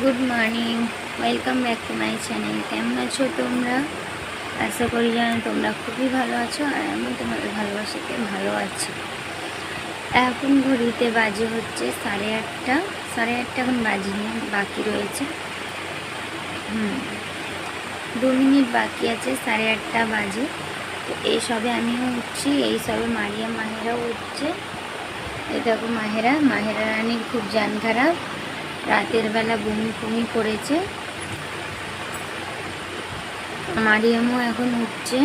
Good morning welcome back to my channel কেমন আছো তোমরা? আশা করি জানো তোমরা খুবই ভালো আছো আর আমি তোমাদের ভালোবাসাতে ভালো আছি। এখন ঘড়িতে বাজে হচ্ছে সাড়ে আটটা। সাড়ে আটটা এখন বাজিনি, বাকি রয়েছে। হুম। দু মিনিট বাকি আছে, সাড়ে আটটা বাজে। তো এই সবে আমিও উঠছি, এই সবে মারিয়া মাহেরাও উঠছে। এই দেখো মাহেরা মাহেরা রানীর খুব জান খারাপ। রাতের বেলা বমি ফমি করেছে। মারিয়ামও এখন উঠছে।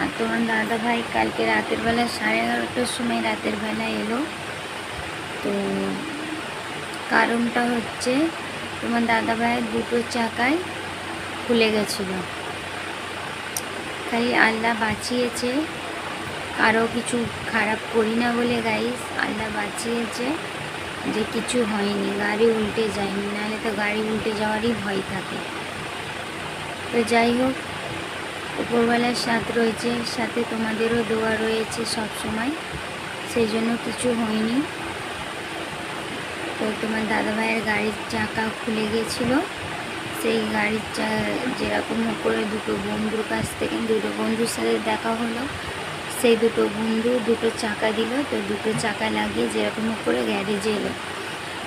আর তোমার দাদা ভাই কালকে রাতের বেলা সাড়ে এগারোটার সময় রাতের বেলা এলো। তো কারণটা হচ্ছে তোমার দাদা ভাইয়ের দুটো চাকায় খুলে গেছিল। তাই আল্লাহ বাঁচিয়েছে। কারও কিছু খারাপ করি না বলে গাইস আল্লাহ বাঁচিয়েছে। যে কিছু হয়নি, গাড়ি উল্টে যায়নি, নাহলে তো গাড়ি উল্টে যাওয়ারই ভয় থাকে। তো যাই হোক উপরবেলার সাথ রয়েছে, সাথে তোমাদেরও দোয়া রয়েছে সব সময়। সেই জন্য কিছু হয়নি। তো তোমার দাদা ভাইয়ের গাড়ির চাকা খুলে গিয়েছিল। সেই গাড়ির চা যেরকম করে দুটো বন্ধুর কাছ থেকে, দুটো বন্ধুর সাথে দেখা হলো। সেই দুটো বন্ধু দুটো চাকা দিল, তো দুটো চাকা লাগিয়ে যেরকম করে গ্যারেজে এলো।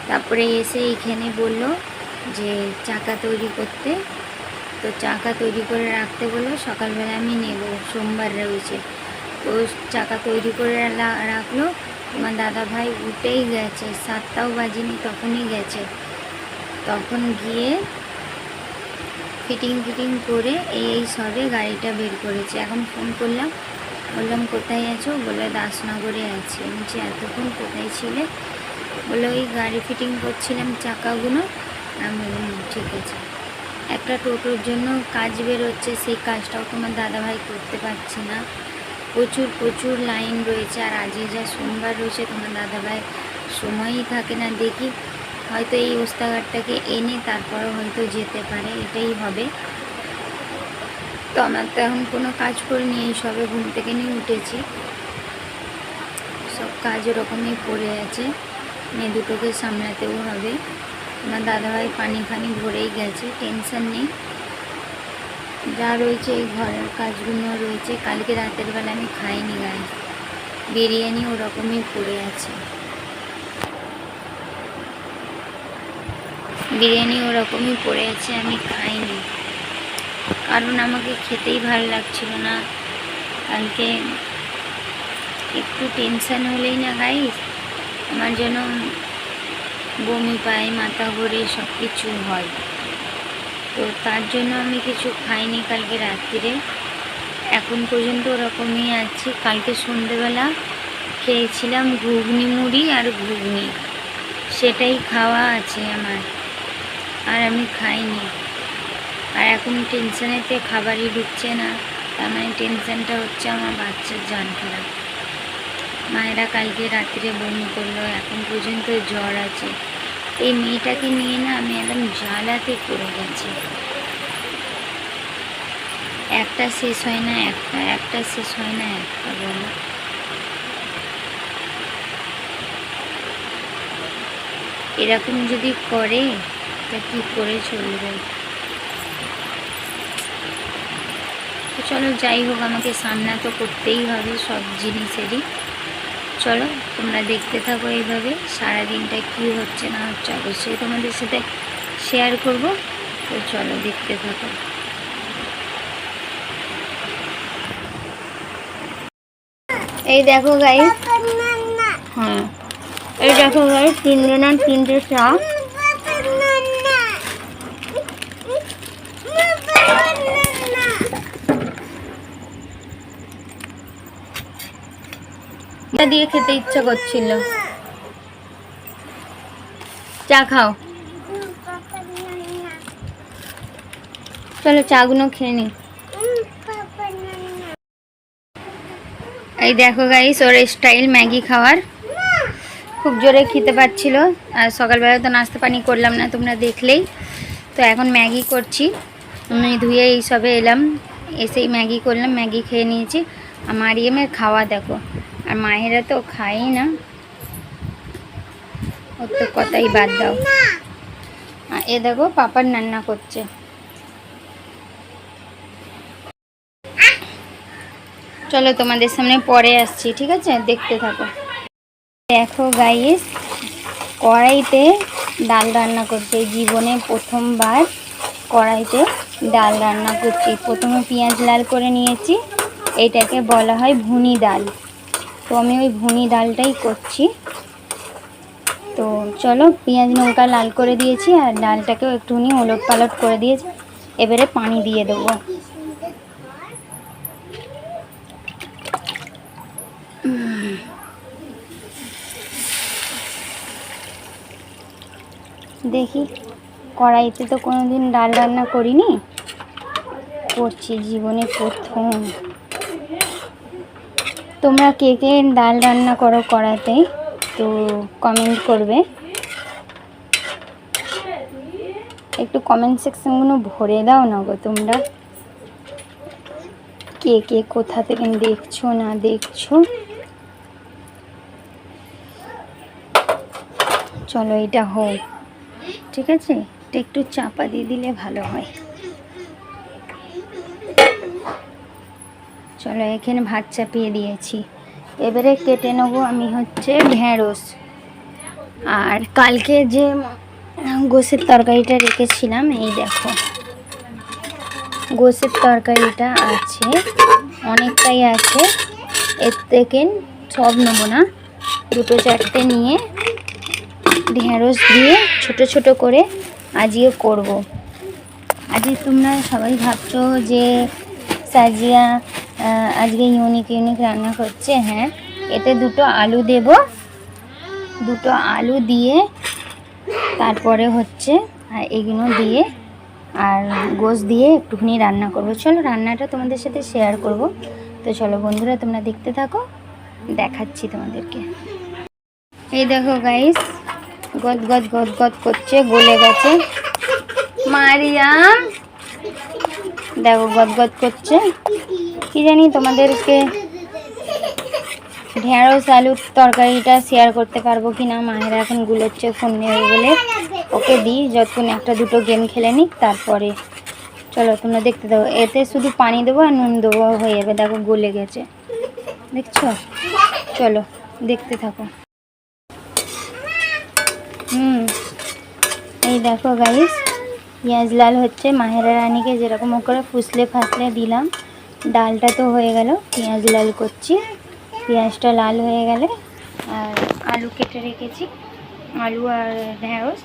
তারপরে এসে এইখানে বলল যে, চাকা তৈরি করতে। তো চাকা তৈরি করে রাখতে বলল, সকালবেলা আমি নেব, সোমবার রয়েছে। তো চাকা তৈরি করে রাখল। তোমার দাদা ভাই উঠেই গেছে, সাতটাও বাজিনি, তখনই গেছে। তখন গিয়ে ফিটিং ফিটিং করে এই সবে গাড়িটা বের করেছে। এখন ফোন করলাম বললাম, কোথায় আছো? বলে, দাসনগরে আছি। বলছি, এতক্ষণ কোথায় ছিলে? বলে, ওই গাড়ি ফিটিং করছিলাম চাকাগুলো। আমি ঠিক আছে। একটা টোটোর জন্য কাজ বেরোচ্ছে সেই কাজটাও তোমার দাদাভাই করতে পারছে না। প্রচুর প্রচুর লাইন রয়েছে, আর আজকে যা সোমবার রয়েছে, তোমার দাদাভাই সময়ই থাকে না দেখি। হয়তো এই ওস্তাগারটাকে এনে তারপরে হয়তো যেতে পারে, এটাই হবে। তো আমার তো এখন কোনো কাজ করিনি, এই সবে ঘুম থেকে নিয়ে উঠেছি। সব কাজ ওরকমই পড়ে আছে। মেয়ে দুটোকে সামলাতেও হবে। আমার দাদাভাই পানি ফানি ভরেই গেছে, টেনশন নেই। যা রয়েছে এই ঘরের কাজগুলো রয়েছে, কালকে রাতের বেলা আমি খাইনি গায়ে। বিরিয়ানি ওরকমই পড়ে আছে। বিরিয়ানি ওরকমই পড়ে আছে, আমি খাইনি। কারণ আমাকে খেতেই ভালো লাগছিল না। কালকে একটু টেনশান হলেই না গাইস আমার যেন বমি পায়, মাথা ঘুরে সব কিছু হয়। তো তার জন্য আমি কিছু খাইনি কালকে রাত্রিরে। এখন পর্যন্ত ওরকমই আছি। কালকে সন্ধেবেলা খেয়েছিলাম ঘুগনি মুড়ি আর ঘুগনি। সেটাই খাওয়া আছে আমার। আর আমি খাইনি। আর এখন টেনশানেতে খাবারই ঢুকছে না। তার মানে টেনশানটা হচ্ছে আমার বাচ্চার জান খারাপ মায়েরা কালকে রাত্রে বমি করল, এখন পর্যন্ত জ্বর আছে। এই মেয়েটাকে নিয়ে না আমি একদম জ্বালাতে পড়ে গেছি। একটা শেষ হয় না একটা একটা শেষ হয় না একটা, বলো। এরকম যদি করে, তা কী করে চলবে? চলো যাই হোক আমাকে সামনা তো করতেই হবে সব জিনিসেরই। চলো তোমরা দেখতে থাকো এইভাবে সারাদিনটা কি হচ্ছে না হচ্ছে অবশ্যই তোমাদের সাথে শেয়ার করব। তো চলো দেখতে থাকো। এই দেখো গাই হ্যাঁ। এই দেখো গাই তিনজনের তিনটে চা। দিয়ে খেতে ইচ্ছা করছিল। চা খাও। চলো চাগুলো খেয়ে নি। এই দেখো গাইস ওর স্টাইল ম্যাগি খাওয়ার। খুব জোরে খেতে পাচ্ছিল আর সকালবেলা তো নাস্তা পানি করলাম না, তোমরা দেখলেই। তো এখন ম্যাগি করছি। আমি ধুয়ে এই সবে এলাম, এসেই ম্যাগি করলাম, ম্যাগি খেয়ে নিয়েছি। আর মারিয়ামের খাওয়া দেখো। আর মায়েরা তো খাই না। ওর তো কথাই বাদ দাও। এ দেখো পাপার রান্না করছে। চলো তোমাদের সামনে পরে আসছি, ঠিক আছে? দেখতে থাকো। দেখো গাইস কড়াইতে ডাল রান্না করছে। জীবনে প্রথমবার কড়াইতে ডাল রান্না করছি। প্রথমে পেঁয়াজ লাল করে নিয়েছি। এটাকে বলা হয় ভুনি ডাল। তো আমি ওই ভুনি ডালটাই করছি। তো চলো, পেঁয়াজ নৌকা লাল করে দিয়েছি আর ডালটাকেও একটুখানি ওলট পালট করে দিয়েছি। এবারে পানি দিয়ে দেবো। দেখি, কড়াইতে তো কোনোদিন ডাল রান্না করিনি। করছি জীবনে প্রথম। তোমরা কে কে ডাল রান্না করো কড়াতে তো কমেন্ট করবে। একটু কমেন্ট সেকশনগুলো ভরে দাও না গো তোমরা। কে কে কোথা থেকে দেখছ, না দেখছ? চলো, এটা হোক। ঠিক আছে? এটা একটু চাপা দিয়ে দিলে ভালো হয়। চলো, এখানে ভাত চাপিয়ে দিয়েছি। এবারে কেটে নেব আমি হচ্ছে ঢেঁড়স। আর কালকে যে গোসের তরকারিটা রেখেছিলাম, এই দেখো। গোসের তরকারিটা আছে, অনেকটাই আছে। এর থেকে সব নেব না। দুটো চারটে নিয়ে ঢেঁড়স দিয়ে ছোট ছোট করে আজকে করব। আজকে তোমরা সবাই ভাবছ যে সাজিয়া আজকে ইউনিক ইউনিক রান্না করছে হ্যাঁ। এতে দুটো আলু দেব। দুটো আলু দিয়ে তারপরে হচ্ছে এগুলো দিয়ে আর গোশ দিয়ে একটুখানি রান্না করব। চলো রান্নাটা তোমাদের সাথে শেয়ার করব। তো চলো বন্ধুরা, তোমরা দেখতে থাকো, দেখাচ্ছি তোমাদেরকে। এই দেখো গাইস গদ গদ গদ গদ করছে, গলে গেছে। মারিয়াম! দেখো গদ গদ করছে। কি জানি তোমাদেরকে? ঢেঁড়স, আলুর তরকারিটা শেয়ার করতে পারব কি না মায়েরা এখন গুলোচ্ছে ফোন নেবে বলে। ওকে দিই, যতক্ষণ একটা দুটো গেম খেলে নিক, তারপরে। চলো, তোমরা দেখতে দাও এতে শুধু পানি দেবো আর নুন দেবো হয়ে যাবে, দেখো গলে গেছে। দেখছ? চলো, দেখতে থাকো। হুম, এই দেখো গাইস পেঁয়াজ লাল হচ্ছে। মাহেরা রানীকে যেরকম করে ফুসলে ফাসলে দিলাম। ডালটা তো হয়ে গেল, পেঁয়াজ লাল করছি। পেঁয়াজটা লাল হয়ে গেলে আর আলু কেটে রেখেছি, আলু আর ঢেঁড়স।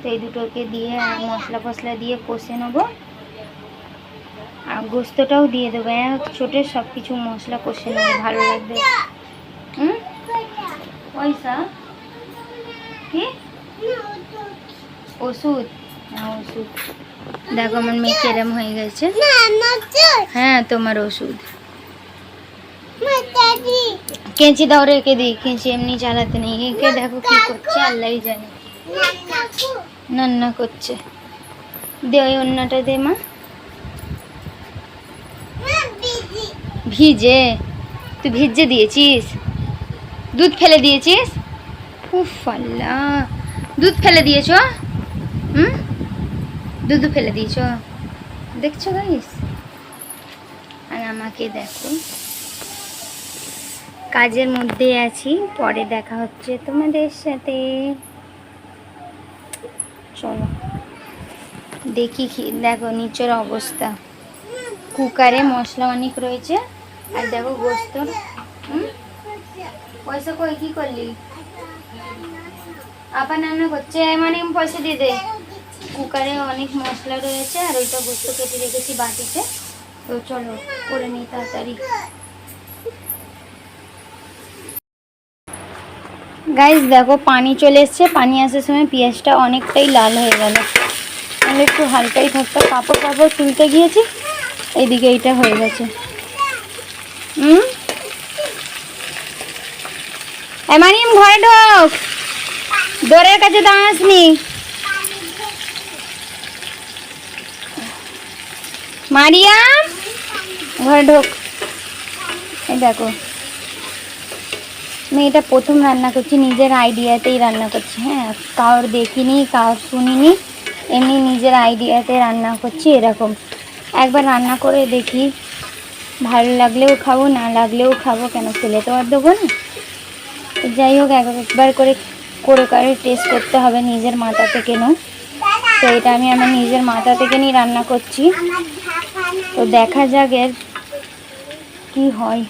তো এই দুটোকে দিয়ে আর মশলা ফসলা দিয়ে কষে নেব। আর গোস্তটাও দিয়ে দেবো, এক ছোটে সব কিছু মশলা কষে নেব, ভালো লাগবে। হুম? পয়সা? কি? ওষুধ? হ্যাঁ ওষুধ। দেখো আমার মেয়ে কেরম হয়ে গেছে। হ্যাঁ তোমার ওষুধ। কেঁচি দাও রেখে দিই কেঁচি এমনি চালাতে নেই। একে দেখো কি করছে আল্লাহ জানে। রান্না করছে। দে ওই অন্যটা দে মা। ভিজে? তুই ভিজে দিয়েছিস? দুধ ফেলে দিয়েছিস? উফ আল্লাহ। দুধ ফেলে দিয়েছ হুম? দুধ ফেলে দিয়েছ দেখছ গাইস আর আমাকে দেখো। কাজের মধ্যে আছি, পরে দেখা হচ্ছে তোমাদের সাথে। চলো। দেখি দেখো নিচের অবস্থা। কুকারে মশলা অনেক রয়েছে। আর দেখো গোস্ত। পয়সা কই, কি করলি? আপা রান্না করছে মানে পয়সা দিয়ে দে। কুকারে অনেক মশলা রয়েছে, আর ওইটা গোস্ত কেটে রেখেছি বাটিতে। তো চলো, করে নিই তাড়াতাড়ি। গাইস দেখো, পানি চলে এসছে। পানি আসার সময় পেঁয়াজটা অনেকটাই লাল হয়ে গেল। তাহলে একটু হালকাই থাকতো। কাপড় কাপড় তুলতে গিয়েছি, এইদিকে এইটা হয়ে গেছে। হুম? এমানিম ঘরে ঢোক। ডোরের কাছে দাঁড়াসনি মারিয়াম, ঘরে ঢোক। এই দেখো। আমি এটা প্রথম রান্না করছি, নিজের আইডিয়াতেই রান্না করছি। হ্যাঁ কারোর দেখিনি, কারোর শুনিনি, এমনি নিজের আইডিয়াতে রান্না করছি এরকম। একবার রান্না করে দেখি, ভালো লাগলেও খাব, না লাগলেও খাব, কেন ফেলে তো আর দেবো না? যাই হোক, এক- একবার করে করে করে টেস্ট করতে হবে নিজের মাথা থেকে নো তো এটা আমি আমার নিজের মাথা থেকে নিয়ে রান্না করছি। তো দেখা যাক এর কি হয়।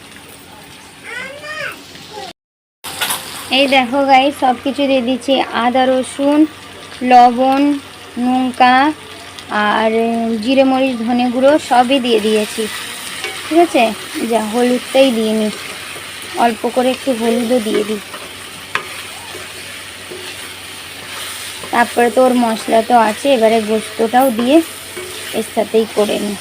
এই দেখো গাই সব কিছু দিয়ে দিচ্ছি আদা, রসুন, লবণ, লঙ্কা আর জিরে, মরিচ, ধনে গুঁড়ো সবই দিয়ে দিয়েছি। ঠিক আছে? যা হলুদটাই দিয়ে নি। অল্প করে একটু হলুদও দিয়ে দিই। তারপরে তো ওর মশলা তো আছে, এবারে গোস্তটাও দিয়ে এর সাথেই করে নিই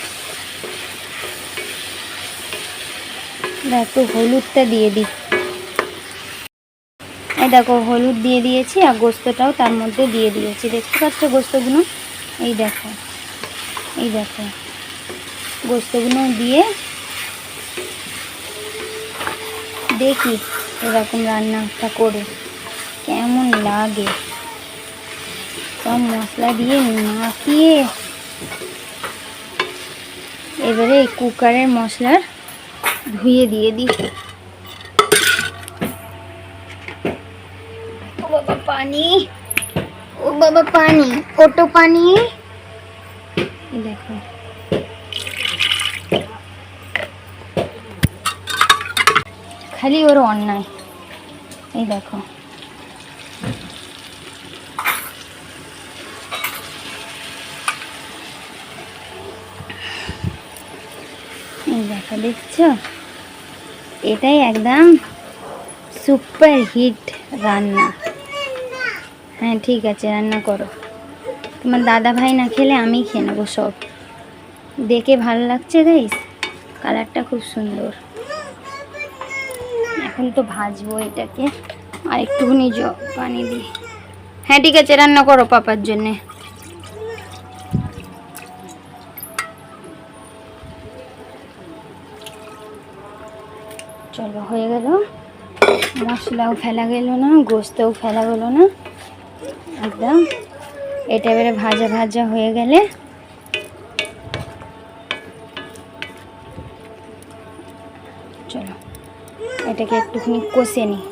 দেখো, হলুদটা দিয়ে দিই এই দেখো, হলুদ দিয়ে দিয়েছি আর গোস্তটাও তার মধ্যে দিয়ে দিয়েছি। দেখতে পাচ্ছ গোস্তগুলো? এই দেখো এই দেখো। গোস্তগুলো দিয়ে দেখি এরকম রান্নাটা করে। কেমন লাগে। সব মশলা দিয়ে মাখিয়ে এবারে কুকারের মশলার ধুয়ে দিয়ে দিই। ও বাবা, পানি। ও বাবা, পানি। ওটো পানি? দেখো। খালি ওর অন্যায়। এই দেখো। দেখো, দেখছ? এটাই একদম সুপার হিট রান্না। হ্যাঁ ঠিক আছে, রান্না করো। তোমার দাদা ভাই না খেলে আমি খেয়ে নেব সব। দেখে ভালো লাগছে গাইস কালারটা খুব সুন্দর। এখন তো ভাজবো এটাকে। আর একটুখানি জ পানি দিই হ্যাঁ ঠিক আছে, রান্না করো পাপার জন্যে। চলো, হয়ে গেল। মশলাও ফেলা গেল না, গোস্তও ফেলা গেল না। একদম। এটা এবারে ভাজা ভাজা হয়ে গেলে চলো, এটাকে একটুখানি কষে নিই।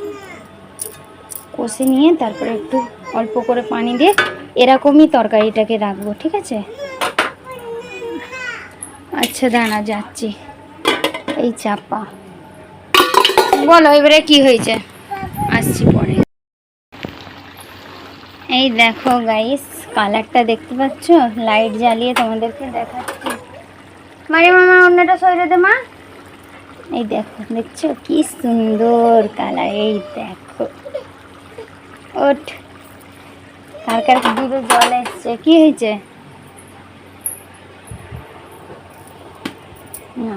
কষে নিয়ে তারপরে একটু অল্প করে পানি দিয়ে এরকমই তরকারিটাকে রাখব, ঠিক আছে? আচ্ছা দাঁড়া, যাচ্ছি। এই চাপা। বলো এবারে কি হয়েছে? আসছি পরে। এই দেখো গাইস কালারটা দেখতে পাচ্ছ? লাইট জ্বালিয়ে তোমাদেরকে দেখাচ্ছি। মারি মামা অন্যটা সরে দে মা। এই দেখো দেখছ? কি সুন্দর কালার এই দেখো। ওঠ। কার কার দূরে জল এসছে? কি হয়েছে? না।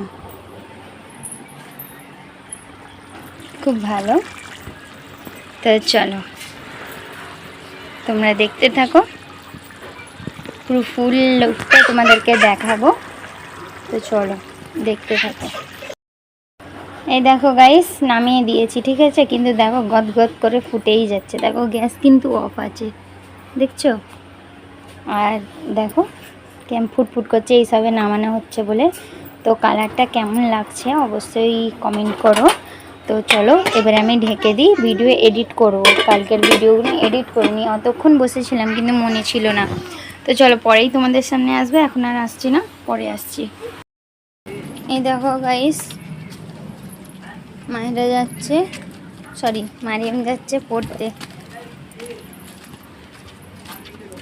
খুব ভালো। তো চলো। তোমরা দেখতে থাকো। পুরো ফুল লুকটা তোমাদেরকে দেখাবো। তো চলো, দেখতে থাকো। এই দেখো গাইস নামিয়ে দিয়েছি, ঠিক আছে? কিন্তু দেখো গদ গদ করে ফুটেই যাচ্ছে। দেখো গ্যাস কিন্তু অফ আছে। দেখছ? আর দেখো কেমন ফুটফুট করছে, এইসবে নামানো হচ্ছে বলে। তো কালারটা কেমন লাগছে অবশ্যই কমেন্ট করো। তো চলো, এবারে আমি ঢেকে দিই। ভিডিও এডিট করব। কালকের ভিডিওগুলো এডিট করে নিই। অতক্ষণ বসেছিলাম, কিন্তু মনে ছিল না। তো চলো, পরেই তোমাদের সামনে আসবে। এখন আর আসছি না, পরে আসছি। এই দেখো গাইস মায়েরা যাচ্ছে। সরি মারিয়াম যাচ্ছে পড়তে।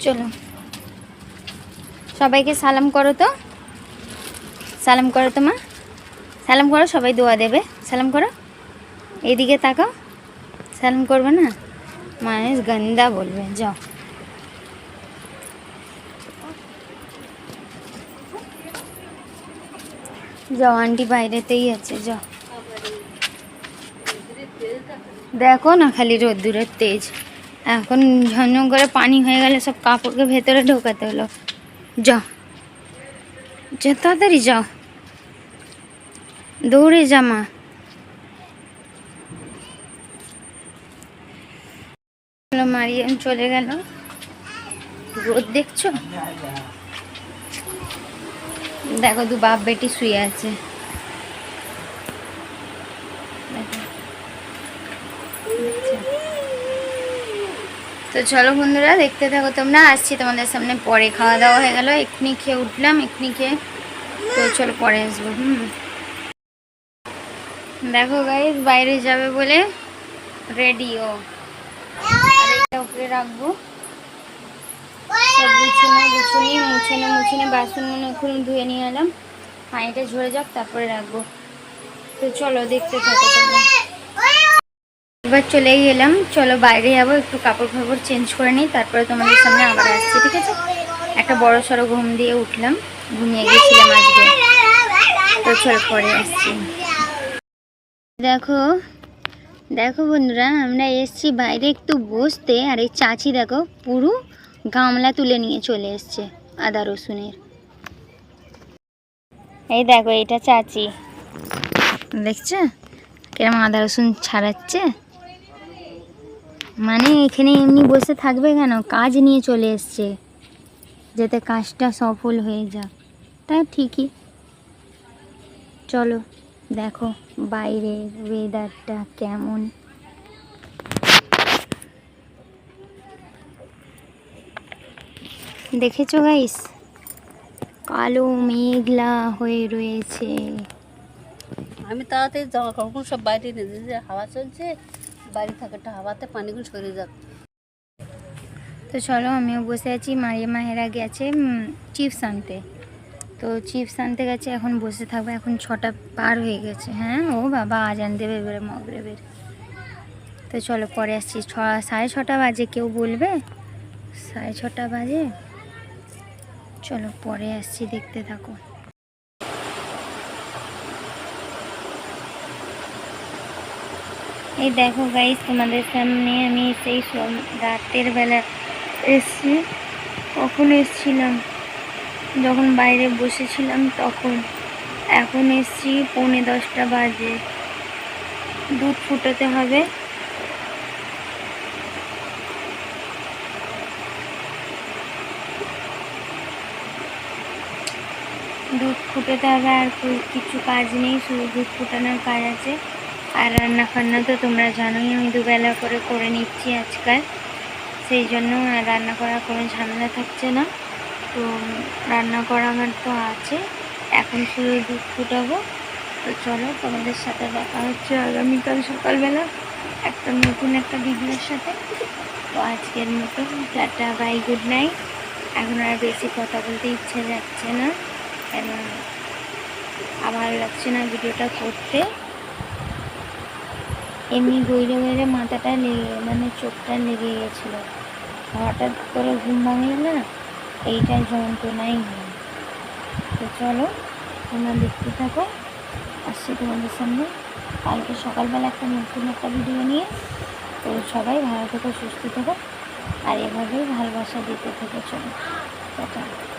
চলো। সবাইকে সালাম করো তো। সালাম করো তো মা। সালাম করো, সবাই দোয়া দেবে। সালাম করো। এদিকে তাকাও। সালাম করবে না? মানুষ গন্দা বলবে, যাও। যাও, আন্টি বাইরেতেই আছে, যাও। দেখো না খালি রোদ্দুরের তেজ। এখন ঝনঝন করে পানি হয়ে গেলে সব কাপড়কে ভেতরে ঢোকাতে হলো। যাও। যা, তাড়াতাড়ি যাও। দৌড়ে জামা মারিয়াম চলে গেল। রোদ দেখছ? দেখো, দু বাপ বেটি শুয়ে আছে। তো চলো বন্ধুরা, দেখতে থাকো তোমরা। আসছি তোমাদের সামনে, পরে খাওয়া দাওয়া হয়ে গেল। এক্ষুনি খেয়ে উঠলাম, এক্ষুনি খেয়ে তো চলো পরে আসব, হুম। দেখো গাইজ বাইরে যাবে বলে রেডিও উপরে রাখব। সব গুছানো গুছুনি মুছানো মুছানো বাসন মনে এখন ধুয়ে নিয়ে এলাম। পানিটা ঝরে যাক, তারপরে রাখব। তো চলো, দেখতে থাকো এবার চলেই এলাম। চলো, বাইরে যাব, একটু কাপড় ফাপড় চেঞ্জ করে নিই, তারপরে তোমাদের সামনে আবার আসছি, ঠিক আছে? একটা বড় সড়ো ঘুম দিয়ে উঠলাম, ঘুমিয়ে গেছিলাম আজকে। তো চলো, পরে আসছি। দেখো দেখো বন্ধুরা, আমরা এসছি বাইরে একটু বসতে, আর এই চাচি দেখো পুরো গামলা তুলে নিয়ে চলে এসছে আদা রসুনের। এই দেখো এটা চাচি। দেখছ? কিরম আদা রসুন ছাড়াচ্ছে? মানে এখানে এমনি বসে থাকবে কেন? কাজ নিয়ে চলে এসছে, যাতে কাজটা সফল হয়ে যাক। তা ঠিকই। চলো। দেখো বাইরের ওয়েদারটা কেমন। দেখেছ গাইস কালো মেঘলা হয়ে রয়েছে। আমি তাড়াতাড়ি জামা কাপড় সব বাইরে নিয়ে যে হাওয়া চলছে। বাড়ি থাকাটা হাওয়াতে পানিগুলো সরে যাক। তো চলো আমিও বসে আছি মারিয়া মাহেরা গেছে চিপস আনতে। তো চিপস আনতে গেছে, এখন বসে থাকব, এখন ছটা পার হয়ে গেছে। হ্যাঁ ও বাবা আজান দেবে এবারে মগরেবের তো চলো, পরে আসছি। ছ, সাড়ে ছটা বাজে, কেউ বলবে? সাড়ে ছটা বাজে? চলো, পরে আসছি, দেখতে থাকো। এই দেখো গাইস তোমাদের সামনে আমি সেই রাতের বেলা এসছি। কখন এসছিলাম? যখন বাইরে বসেছিলাম তখন। এখন এসছি পৌনে দশটা বাজে। দুধ ফুটাতে হবে। দুধ ফুটাতে হবে আর কিছু কাজ নেই, শুধু দুধ ফুটানোর কাজ আছে। আর রান্না ফান্না তো তোমরা জানোই, আমি দুবেলা করে করে নিচ্ছি আজকাল। সেই জন্য রান্না করার কোনো ঝামেলা থাকছে না। তো রান্না করা আমার তো আছে। এখন শুধু দুধ ফুটাবো। তো চলো তোমাদের সাথে দেখা হচ্ছে আগামীকাল সকালবেলা একটা নতুন একটা ভিডিওর সাথে। তো আজকের মতো টাটা বাই গুড নাইট এখন আর বেশি কথা বলতে ইচ্ছে যাচ্ছে না। কেন ভালো লাগছে না ভিডিওটা করতে। এমনি গৈরে গৈরে মাথাটা লেগে মানে চোখটা লেগে গেছিল। হঠাৎ করে ঘুম ভাঙলে না এইটা যন্ত্রণাই নাই। তো চলো, তোমরা দেখতে থাকো। আসছি তোমাদের সামনে। কালকে সকালবেলা একটা নতুন একটা ভিডিও নিয়ে। তো সবাই ভালো থেকো, সুস্থ থেকো। আর এভাবেই ভালোবাসা দিতে থেকে চলো। টাটা।